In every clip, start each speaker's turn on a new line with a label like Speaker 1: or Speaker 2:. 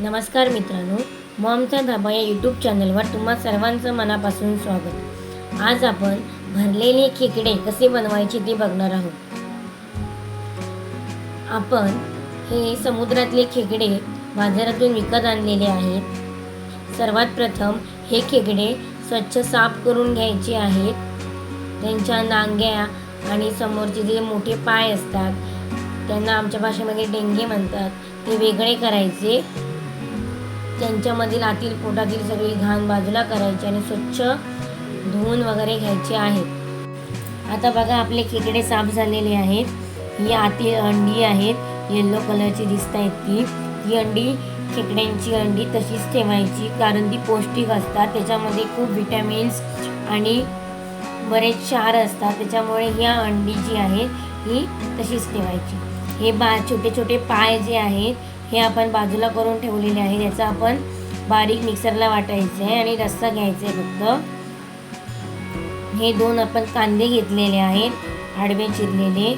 Speaker 1: नमस्कार मित्रांनो मॉमचा धाबा या यूट्यूब चॅनलवर तुम्हा सर्वांचं मनापासून स्वागत. आज आपण भरलेले खेकडे कसे बनवायचे ते बघणार आहोत. आपण हे समुद्रातले खेकडे बाजारातून विकत आणलेले आहेत. सर्वात प्रथम हे खेकडे स्वच्छ साफ करून घ्यायचे आहेत. त्यांच्या नांग्या आणि समोरचे जे मोठे पाय असतात त्यांना आमच्या भाषेमध्ये डेंगे म्हणतात. ते वेगळे करायचे. त्यांच्यामधील आतील पोटातील सगळी घाण बाजूला करायची आणि स्वच्छ धुवून वगैरे घ्यायचे आहेत आता बघा आपले खेकडे साफ झालेले आहेत. ही आतील अंडी आहेत. येल्लो कलरची दिसत आहेत ती. ही अंडी खेकड्यांची अंडी तशीच ठेवायची कारण ती पौष्टिक असतात. त्याच्यामध्ये खूप विटॅमिन्स आणि बरेच क्षार असतात. त्याच्यामुळे ह्या अंडी जी आहे ही तशीच ठेवायची. हे बा छोटे छोटे पाय जे आहेत हे आपण बाजूला करून ठेवलेले आहे. याचा आपण बारीक मिक्सरला वाटायचं आहे आणि रस्सा घ्यायचा आहे फक्त. हे दोन आपण कांदे घेतलेले आहेत. आडवे चिरलेले.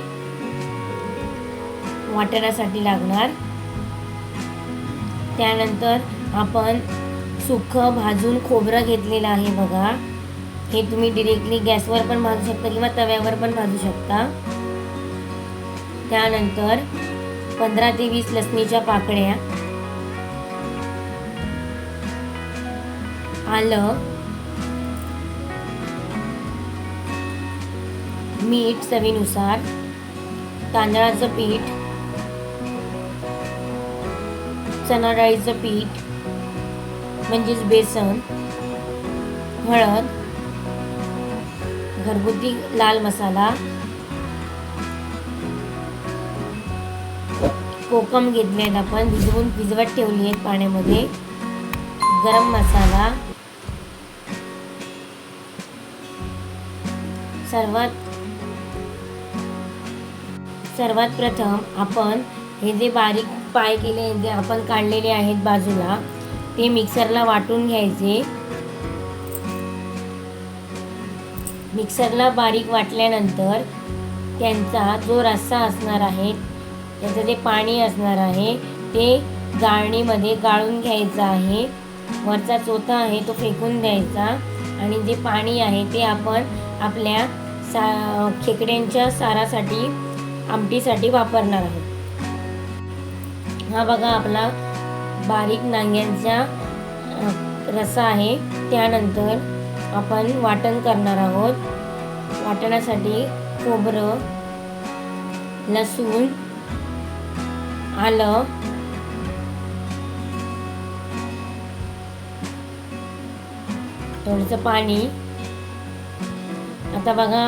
Speaker 1: वाटण्यासाठी लागणार. त्यानंतर आपण सुखं भाजून खोबरं घेतलेलं आहे बघा. हे तुम्ही डिरेक्टली गॅसवर पण भाजू शकता किंवा तव्यावर पण भाजू शकता. त्यानंतर पंधरा ते वीस लसणीच्या पाकळ्या आलं. मीठ चवीनुसार. तांदळाचं पीठ. चणा डाळीचं पीठ. म्हणजेच बेसन. हळद. घरगुती लाल मसाला. कोकम घेतले आहेत आपण भिजवून भिजवत ठेवली आहेत पाण्यामध्ये. गरम मसाला. सर्वात सर्वात प्रथम आपण हे जे बारीक पाय केले जे आपण काढलेले आहेत बाजूला ते मिक्सरला वाटून घ्यायचे. मिक्सरला बारीक वाटल्यानंतर त्यांचा जो रस्सा असणार आहे त्याचं जे पाणी असणार आहे ते गाळणीमध्ये गाळून घ्यायचं आहे. वरचा चोथा आहे तो फेकून द्यायचा. आणि जे पाणी आहे ते आपण आपल्या सा खेकड्यांच्या सारासाठी आमटीसाठी वापरणार आहोत. हा बघा आपला बारीक नांग्यांचा रसा आहे. त्यानंतर आपण वाटण करणार आहोत. वाटणासाठी खोबरं लसूण आलं थोडंसं पाणी. आता बघा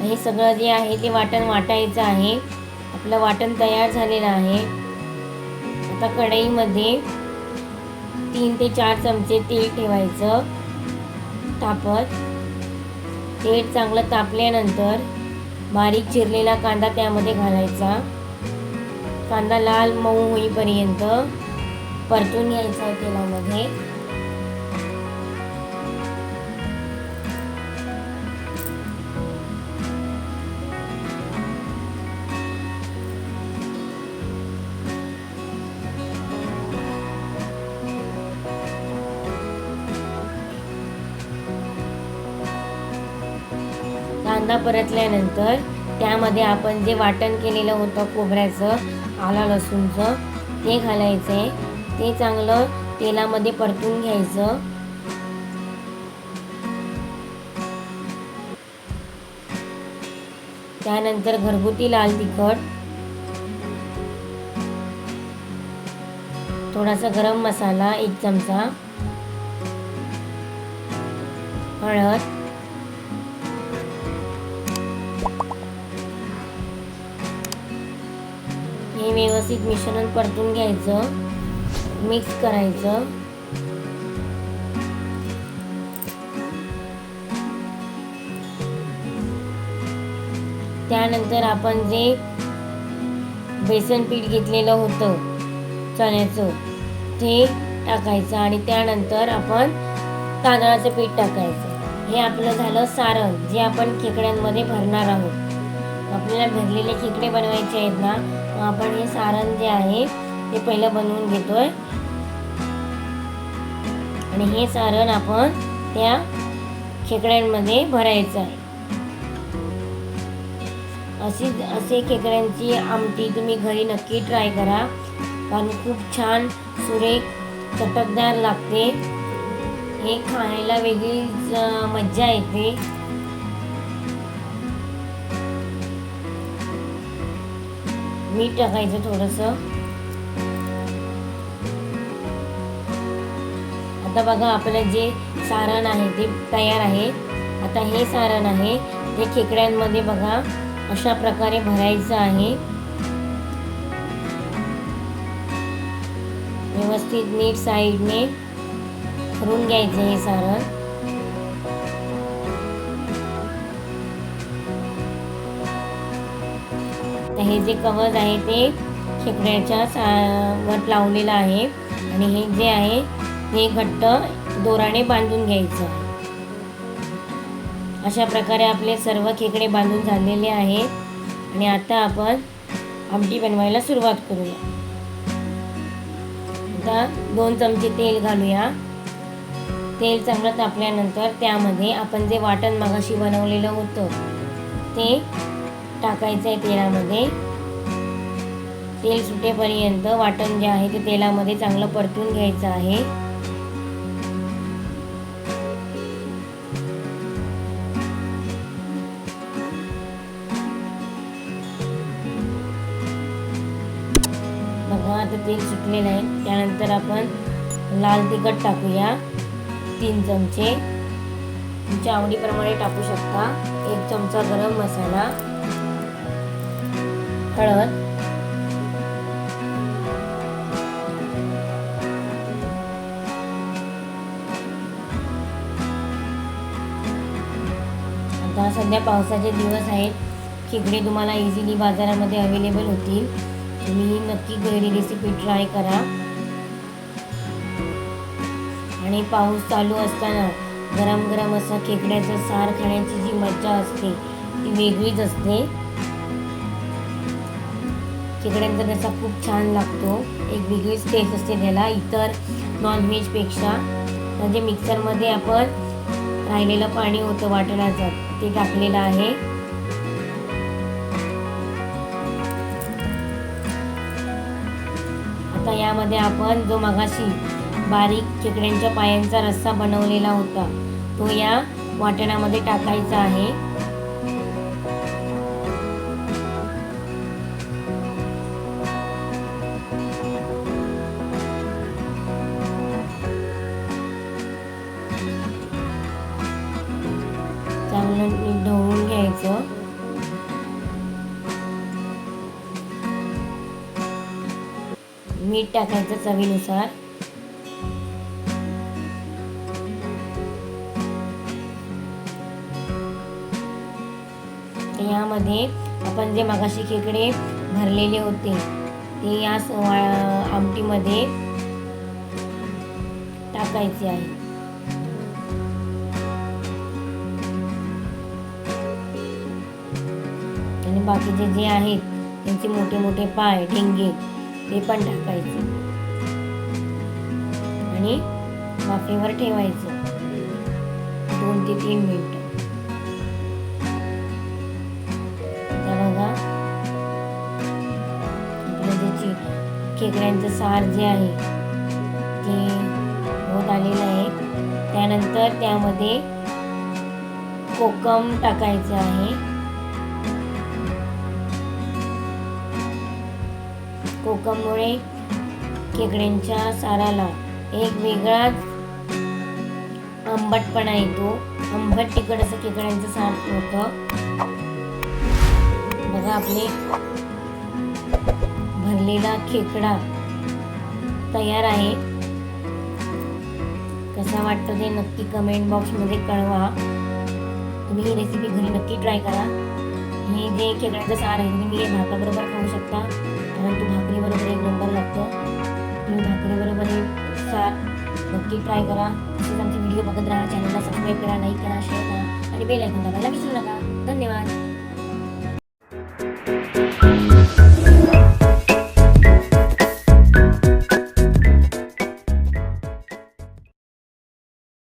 Speaker 1: हे सगळं जे आहे ते वाटण वाटायचं आहे. आपलं वाटण तयार झालेलं आहे. आता कढईमध्ये तीन ते चार चमचे तेल ठेवायचं. तापत. तेल चांगलं तापल्यानंतर बारीक चिरलेला कांदा त्यामध्ये घालायचा. कांदा लाल मऊ होईपर्यंत परतून घ्यायचा आहे तेलामध्ये. कांदा परतल्यानंतर त्यामध्ये आपण जे वाटण केलेलं होतं खोबऱ्याचं आला लसूणचं. ते घालायचं. आहे ते चांगलं तेलामध्ये परतून घ्यायचं. त्यानंतर घरगुती लाल तिखट. थोडासा गरम मसाला एक चमचा. हळद. व्यवस्थित मिश्रण परतून घ्यायचं. मिक्स करायचं. त्यानंतर आपण जे बेसन पीठ घेतलेलं होतं चण्याचं ते टाकायचं आणि त्यानंतर आपण तांदळाचं पीठ टाकायचं. हे आपलं झालं सारण जे आपण खेकड्यांमध्ये भरणार आहोत. आपल्याला भरलेले खेकडे बनवायचे आहेत ना आपण हे सारण जे आहे ते पहिलं बनवून घेतोय. आणि हे सारण आपण त्या खेकड्यांमध्ये भरायचं आहे. अशी असे खेकड्यांची आमटी तुम्ही घरी नक्की ट्राय करा. कारण खूप छान सुरेख चटकदार लागते. हे खायला वेगळीच मज्जा येते. मीठ टाकायचं थोडंसं. आता बघा आपलं जे सारण आहे ते तयार आहे. आता हे सारण आहे ते खेकड्यांमध्ये बघा अशा प्रकारे भरायचं आहे. व्यवस्थित नीट साईडने भरून घ्यायचं हे सारण. हे जे कवच आहे ते खेकड्याच्या सा वर लावलेलं आहे. आणि हे जे आहे ते घट्ट दोराने बांधून घ्यायचं. अशा प्रकारे आपले सर्व खेकडे बांधून झालेले आहेत. आणि आता आपण आमटी बनवायला सुरुवात करूया. आता दोन चमचे तेल घालूया. तेल चांगलं तापल्यानंतर त्यामध्ये आपण जे वाटण मगाशी बनवलेलं होतं ते टाकायचं आहे तेलामध्ये. तेल सुटेपर्यंत वाटण जे आहे ते तेलामध्ये चांगलं परतून घ्यायचं आहे. बघा आता तेल सुटलेलं आहे. त्यानंतर आपण लाल तिखट टाकूया. तीन चमचे. तुमच्या आवडीप्रमाणे टाकू शकता. एक चमचा गरम मसाला. हळद. आता सध्या पावसाचे दिवस आहेत. खेकडे तुम्हाला इझिली बाजारामध्ये अवेलेबल होतील. तुम्ही नक्की घरी रेसिपी ट्राय करा. आणि पाऊस चालू असताना गरम गरम असं खेकड्याचं सार खाण्याची जी मज्जा असते ती वेगळीच असते. खेकड्यांचा त्याचा खूप छान लागतो. एक वेगळीच टेस्ट असते त्याला. इतर नॉनव्हेजपेक्षा म्हणजे मिक्सरमध्ये आपण राहिलेलं पाणी होतं वाटणाचं ते टाकलेलं आहे. आता यामध्ये आपण जो मगाशी बारीक खेकड्यांच्या पायांचा रस्सा बनवलेला होता तो या वाटणामध्ये टाकायचा आहे. मीठ टाकायचं चवीनुसार. यामध्ये आपण जे मगाशी खेकडे भरलेले होते ते या आमटीमध्ये टाकायचे आहे. आणि बाकीचे जे आहेत त्यांचे मोठे मोठे पाय ठेंगे ते पण टाकायचं. आणि वाफेवर ठेवायचं. दोन ते तीन मिनिट. बघा. आपलं जे खेकड्यांचं सार जे आहे ते होत आलेलं आहे. त्यानंतर त्यामध्ये कोकम टाकायचं आहे. कोकममुळे खेकड्यांच्या साराला एक वेगळाच आंबटपणा येतो. आंबट तिखट असं खेकड्यांचं सार होतं. बघा आपले भरलेला खेकडा तयार आहे. कसा वाटतं ते नक्की कमेंट बॉक्समध्ये कळवा. तुम्ही ही रेसिपी घरी नक्की ट्राय करा. हे जे खेकड्याचं सार आहे. तुम्ही हे भाताबरोबर खाऊ शकता. परंतु भाकरीबरोबर एक नंबर लागतं. तुम्ही भाकरीबरोबर हे सार नक्की ट्राय करा. तसेच आमचे व्हिडिओ बघत राहा. चॅनलला सबस्क्राईब करा लाईक करा शेअर करा आणि बेल ऐकून दाबायला विसरू नका. धन्यवाद.